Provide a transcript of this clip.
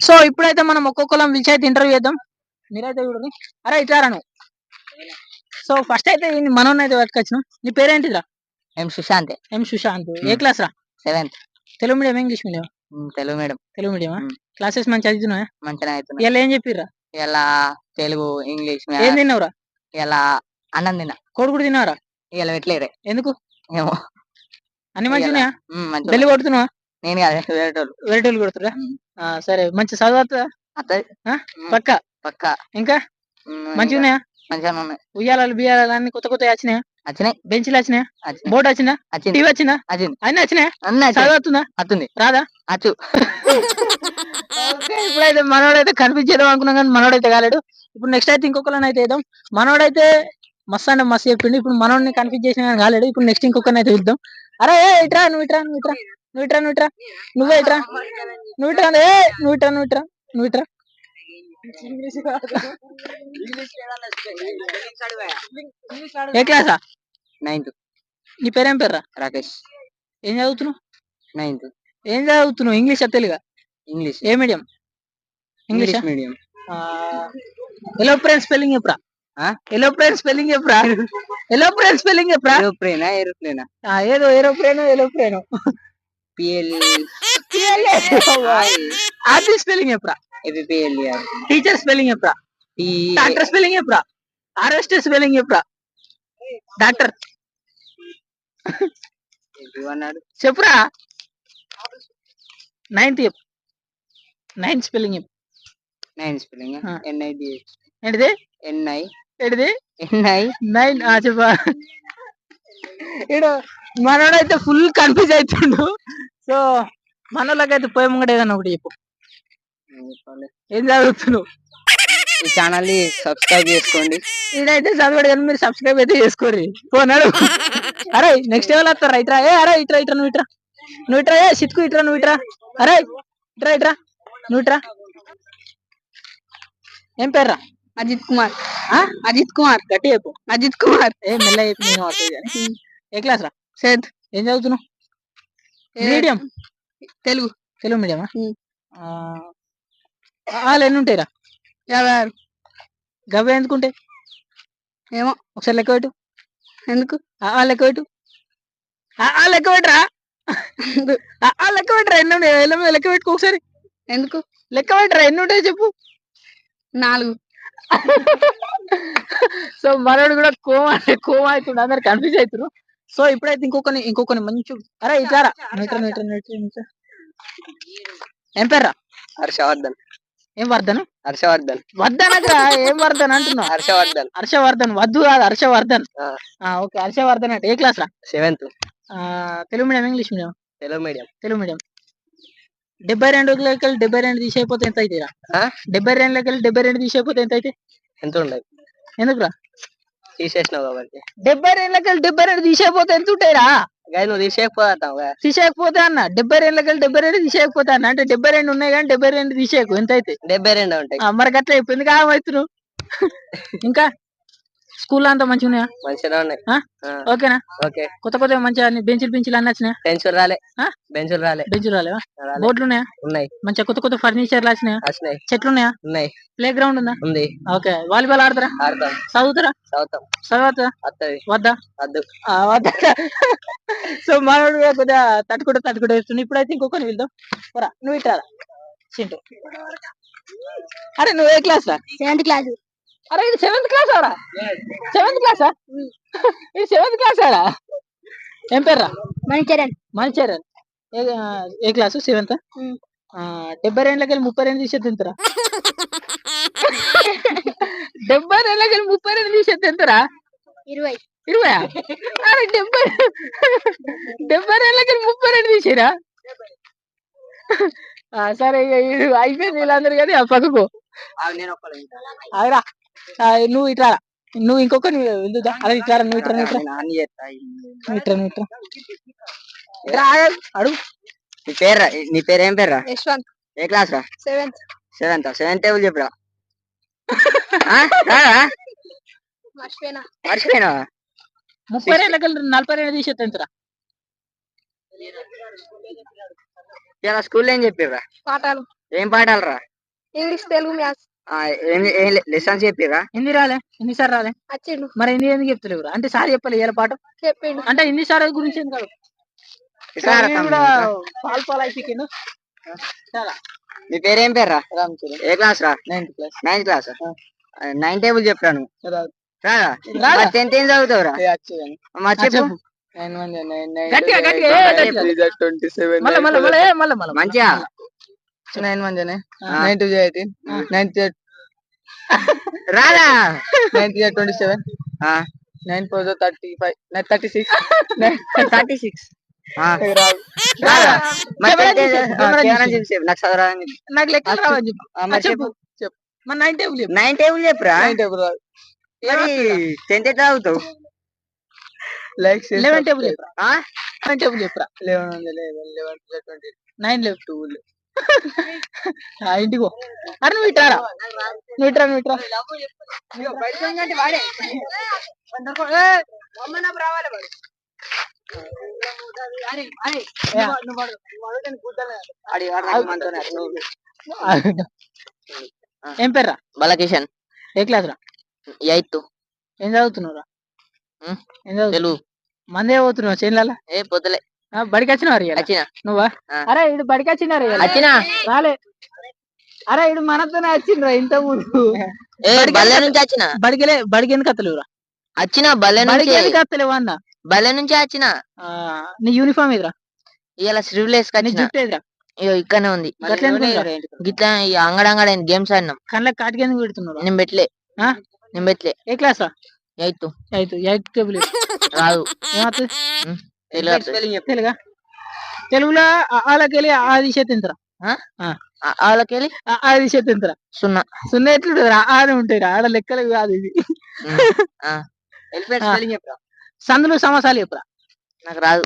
So ఇప్పుడైతే మనం ఒక్కొక్కరం పిలిచి అయితే ఇంటర్వ్యూ చేద్దాం. మీరైతే చూడండి. అరే ఇట్లా నువ్వు. సో ఫస్ట్ అయితే మనోని అయితే పట్టుకొచ్చినాం. నీ పేరేంటిదిరా మేము సుశాంత్ ఎం సుశాంత్ ఏ Hmm. క్లాస్ రా? Seventh Telugu medium English medium Telugu madam Telugu మీడియమా Hmm. Classes మంచి చదువుతున్నావా? మంచిగా అవుతుంది ఇలా ఏం చెప్పిర్రా? ఇలా తెలుగు ఇంగ్లీష్ ఏం తిన్నావురా ఇలా అన్నం తిన్నా. కోడి కూడా తిన్నావరా ఇలా పెట్టలేరే ఎందుకు? ఏమో. అన్ని మంచిగా ఉన్నాయా? మంచిగా బెల్లి కొడుతున్నావా? నేను కాదు వేరేటోళ్ళు. వెరైటీలు కొడుతురా Hmm. ఆ, సరే మంచి అత్తది ఆ? పక్క? పక్క. ఇంకా? మంచిగా ఉన్నాయా మంచిగా ఉన్నాయి ఉయ్యాలాలు బియ్యాలు అన్ని కొత్త కొత్త వచ్చినాయా? వచ్చినాయి. బెంచ్లు వచ్చినాయా? వచ్చినాయి. బోర్డు వచ్చినా వచ్చింది. టీవీ వచ్చినా వచ్చింది. అన్ని వచ్చినాయా? అన్నీ అత్తుంది. రాదా? అచ్చు. ఓకే, ఇప్పుడైతే మనోడైతే కనిపించేద్దాం అనుకున్నాం కానీ మనోడైతే కాలేడు. ఇప్పుడు నెక్స్ట్ అయితే ఇంకొకరిని అయితే వేద్దాం. మనోడైతే మస్తు అంటే మస్తు చెప్పిండు. ఇప్పుడు మనోడిని కన్ఫ్యూజ్ చేసిన కానీ కాలేడు. ఇప్పుడు నెక్స్ట్ ఇంకొకరిని అయితే పిలుద్దాం అరే ఏ ఇట్రా నువ్వు ఇట్రా నువ్వు ఇట్రా నువ్వు ఇట్రా. నువ్వు ఇట్రా నువ్వే ఇట్రా నువ్వు ఇట్రా ఏ ఇట్రా నువ్వు ఇట్రా ఏ క్లాసా? నైన్త్. నీ పేరేం పేర్రా? రాకేష్. ఏం చదువుతున్నావు? నైన్త్. ఏం చదువుతున్నావు? ఇంగ్లీష్ తెలుగా? ఇంగ్లీష్. ఏ medium? English? Medium. Aeroplane spelling చెప్పురా? ఎలోప్రేన్ స్పెల్లింగ్ చెప్పురా? ఎలోప్రేన్ స్పెల్లింగ్ చెప్పురా? ఏరోప్లేనా? ఏరోప్లేనా? ఏదో aeroplane aeroplane apple spelling PL teacher spelling చెప్పురా డాక్టర్ స్పెల్లింగ్ చెప్పురా హార్వెస్టర్ స్పెల్లింగ్ చెప్పురా డాక్టర్ చెప్పురా నైన్త్ చెప్పు నైన్త్ స్పెల్లింగ్ చెప్పు నైన్ స్పెల్లింగ్ ఆ. ఎన్ఐడి ఏంటిది ఎన్ఐ ఏంటిది ఎన్ఐ నైన్ చెప్పా ఇడు మనోడైతే ఫుల్ కన్ఫ్యూజ్ అవుతుండు సో మనోళ్ళకైతే పోయి ముంగట ఏదన్నా ఒకటి చెప్పు. ఏం చదువుతున్నావు? ఈ ఛానల్ని సబ్స్క్రైబ్ చేసుకోండి. ఈడైతే చదివాడు కానీ మీరు సబ్స్క్రైబ్ అయితే చేసుకోర్రి. పోనాడు అరే నెక్స్ట్ ఎవరు వస్తారు? ఇట్రా. ఏ అరే ఇట్రా ఇట్రా నువ్వు ఇట్రా. నువ్వు ఇట్రా ఏ సిత్కు ఇట్రా నువ్వు ఇట్రా. అరే ఇట్రా ఇట్రా. నువ్వు ఇట్రా. ఏం పేర్రా అజిత్ కుమార్. ఆ? అజిత్ కుమార్. గట్టి చెప్పు. అజిత్ కుమార్. ఏ మెల్ల చెప్పు. ఏ క్లాస్ రా? సెవెంత్ ఏం చదువుతున్నావు? మీడియం తెలుగు. తెలుగు మీడియమా. వాళ్ళు ఎన్ని ఉంటాయిరా? యాభై ఆరు. గవ్వ ఎందుకుంటాయి ఏమో. ఒకసారి లెక్క పెట్టు. ఎందుకు? ఆ లెక్క పెట్టు. ఆ లెక్క పెట్టరా? ఆ లెక్క పెట్టరా? ఎన్ని మీద లెక్క పెట్టుకో ఒకసారి. ఎందుకు? లెక్క పెట్టరా? ఎన్ని ఉంటాయి చెప్పు. నాలుగు. సో మనోడు కూడా కోమ కోమ అవుతుంది అందరు కన్ఫ్యూజ్ అవుతున్నారు సో ఇప్పుడైతే ఇంకొకని ఇంకొకని మంచి అరే ఇట్లారా మీటర్ మీటర్ మీటర్ మీటర్ ఏం పేర్రా? హర్షవర్ధన్. ఏం వర్ధన్? హర్షవర్ధన్. వర్ధనకరా ఏం వర్ధన్ అంటున్నా హర్షవర్ధన్. హర్షవర్ధన్ వద్దు కాదు హర్షవర్ధన్. ఓకే హర్షవర్ధన్ అంటే ఏ క్లాస్ రా? సెవెంత్. ఆ, Telugu medium English medium? Telugu medium. Telugu medium. డెబ్బై రెండు లెక్కలు డెబ్బై రెండు తీసేయపోతే ఎంత అయితే? డెబ్బై రెండు లెక్కలు డెబ్బై రెండు తీసేయపోతే ఎంత అయితే? ఎంత ఉండదు. ఎందుకురా? తీసేసినావు కాబట్టి. డెబ్బై రెండు లెక్కలు డెబ్బై రెండు తీసేయపోతే ఎంత ఉంటాయిరా? కానీ నువ్వు తీసేయకపోతావు తీసేయకపోతే అన్న డెబ్బై రెండు లెక్కలు డెబ్బై రెండు తీసేయకపోతే అన్న అంటే డెబ్బై రెండు ఉన్నాయి కానీ డెబ్బై రెండు తీసేయకు ఎంత అయితే డెబ్బై రెండు ఉంటాయి. మరి గట్ల ఎందుకు ఆగమవుతున్నావు ఇంకా? స్కూల్ అంతా మంచిగా ఉన్నాయా? మంచిగా ఉన్నాయి. ఓకేనా? ఓకే. కొత్త కొత్త మంచిగా అన్ని బెంచులు బెంచులు అన్ని వచ్చినాయా? బెంచులు రాలే? బెంచులు రాలే. బెంచులు రాలేవా? రాలే. బోర్డులు ఉన్నాయా? ఉన్నాయి. మంచిగా కొత్త కొత్త ఫర్నిచర్లు వచ్చినాయా? వచ్చినాయి. చెట్లు ఉన్నాయా. ఉన్నాయి ప్లే గ్రౌండ్ ఉందా? ఉంది. ఓకే. వాలీబాల్ ఆడతారా? ఆడతాం. చదువుతారా? చదువుతాం. వస్తుంది వద్దా? వద్దు. ఆ, వద్దా? సో మనోడు కొద్దిగా తట్టుకుంటూ తట్టుకుంటూ వేస్తుంది ఇప్పుడైతే ఇంకొకరిని వెళ్దాం పోరా నువ్వు ఇట్రా చింటూ. అరే నువ్వు ఏ క్లాస్ రా? సెవెంత్ క్లాస్ అరే ఇది సెవెంత్ క్లాస్ ఆడా సెవెంత్ క్లాసా ఇది సెవెంత్ క్లాస్ ఆడా ఏం పేర్రా? మణిచరణ్. మంచిర్యాల ఏ క్లాసు సెవెంత్. డెబ్బై రెండులకి వెళ్ళి ముప్పై రెండు తీసేది ఎంతరా డెబ్బై రెండులకి వెళ్ళి ముప్పై రెండు తీసేది ఎంతరా ఇరవై. ఇరవై అరే డెబ్బై డెబ్బై రెండులకి వెళ్ళి ముప్పై రెండు తీసేరా? ఆ, సరే అయిపోయింది వీళ్ళందరూ కానీ ఆ పక్కకు. నేను ఆగరా. నువ్వు ఇట్రా రా. నువ్వు ఇంకొక అరే ఇట్రా రా, నువ్వు నువ్వు ఇట్రా ఇట్రా, ఆగు. అడుగు. నీ పేరు నీ పేరు ఏం పేరు యశ్వంత్. ఏ క్లాస్ రా? సెవెంత్. సెవెంత్? సెవెంత్ టేబుల్ చెప్పురా. మర్చిపోయినా. మర్చిపోయినావా? ముప్పై రెండులకి వెళ్ళి నలభై రెండు తీసేది ఎంతరా ఇలా స్కూల్లో ఏం చెప్పిర్రా? పాఠాలు. ఏం పాఠాలు రా? English Telugu maths. లెసన్స్ చెప్పిరా హిందీ రాలే హిందీ సార్ రాలే. వచ్చిండు మరి హిందీ ఎందుకు చెప్తలేవు అంటే సార్ చెప్పలే ఇలా పాట చెప్పిండు. అంటే హిందీ సార్ గురించి కాదు. పాలు పాలు అయిపోయిండు చాలా నీ పేరేం పేర్రా? ఏ క్లాస్ రా? Ninth class. Ninth class? Nine table చెప్పాను? టెన్త్ ఏం మా చెప్పు. ఏ, ఏ, మళ్ళా. మంచిగా? నైన్ మంజనే ఆ. నైన్ టూ ఎయిటీన్ ఆ. నైన్ రాదా నైన్ త్రీ ట్వంటీ సెవెన్? ఆ, nine four thirty five? Nine thirty six? Thirty six. నాకు లెక్కలు రావని చెప్పు. మరి నైన్ టేబుల్ చెప్పు. నైన్ టేబుల్ చెప్పురా? నైన్ టేబుల్ టెన్త్ ఎట్లా లైక్ లెవెన్ టేబుల్ చెప్పురా? లెవెన్ టేబుల్ చెప్పురా లెవెన్ ఉంది eleven eleven twenty nine eleven two ఇంటికి అరే నువ్వు ఇట్రారా నువ్వు ఇట్రా నువ్వు ఇట్రా ఏ, పేర్రా? బాలకిషన్. ఏ క్లాస్ రా ఎయిత్. ఏం చదువుతున్నావురా? ఉం? ఏం చదువు తెలుగు. మందే పోతున్నావు చేనుల ఏ పొద్దులే. బడికి వచ్చినావు రా వచ్చిన నువ్వా. అరే ఇడు బడికి వచ్చినారు వచ్చినా రాలే. అరే ఇడు మనతోనే వచ్చిండ్రా ఇంత ముందు బడికెలే బడికి ఎందుకు అత్తలేవురా? వచ్చిన బల్లె బడికి ఎందుకు అత్తలేవు అన్న? బల్లె నుంచి వచ్చిన ఆ, నీ యూనిఫామ్ ఎదురా ఇవాళ స్లీవ్లెస్ నీ వచ్చిన జుట్టు ఎదురా ఇక్కడనే ఉంది. గట్ల ఈ అంగడంగడ గేమ్స్ ఆడినాం. కళ్ళకి కాటికి ఎందుకు పెడుతున్నావు నేను పెట్టలే? నేను పెట్టలే ఏ class? Eighth. Eighth. Eighth table రాదు. ఏమవుతుంది తెలుగు తెలుగులో ఆలకెళ్ళి ఆది చేతింతరా ఆ- వాళ్ళకెళ్ళి ఆది చేతింతరా సున్నా. సున్నా ఎట్లుంటుంది ఆడ ఉంటాయి ఆడ లెక్కలు కాదు ఇది. సందులు సమాసాలు చెప్పురా. నాకు రాదు.